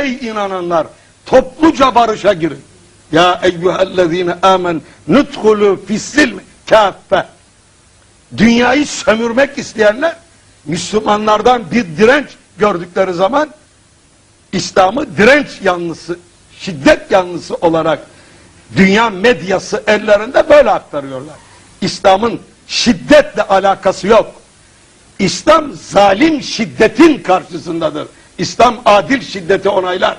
Ey inananlar topluca barışa girin. Ya eyyühellezine amen nudhulu fissilmi kaffe. Dünyayı sömürmek isteyenler Müslümanlardan bir direnç gördükleri zaman İslam'ı direnç yanlısı, şiddet yanlısı olarak dünya medyası ellerinde böyle aktarıyorlar. İslam'ın şiddetle alakası yok. İslam zalim şiddetin karşısındadır. İslam adil şiddeti onaylar.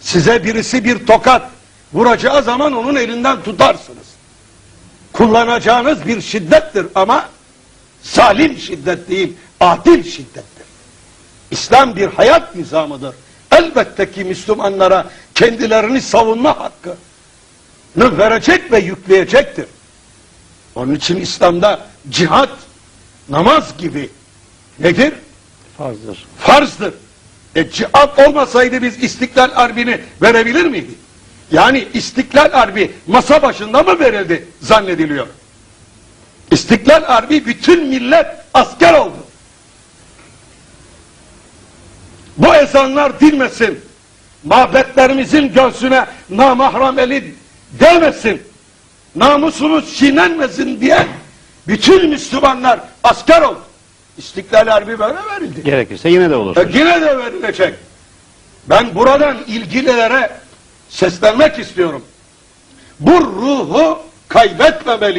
Size birisi bir tokat vuracağı zaman onun elinden tutarsınız. Kullanacağınız bir şiddettir ama zalim şiddet değil, adil şiddettir. İslam bir hayat nizamıdır. Elbette ki Müslümanlara kendilerini savunma hakkını verecek ve yükleyecektir. Onun için İslam'da cihat, namaz gibi nedir? Farzdır. Farzdır. E cihat olmasaydı biz İstiklal Harbi'ni verebilir miydik? Yani İstiklal Harbi masa başında mı verildi zannediliyor? İstiklal Harbi bütün millet asker oldu. Bu ezanlar dinmesin. Mabetlerimizin göğsüne namahrem eli değmesin. Namusumuz çiğnenmesin diye bütün Müslümanlar asker oldu. İstiklal Harbi böyle verildi. Gerekirse yine de olur. E yine de verilecek. Ben buradan ilgililere seslenmek istiyorum. Bu ruhu kaybetmemeliyiz.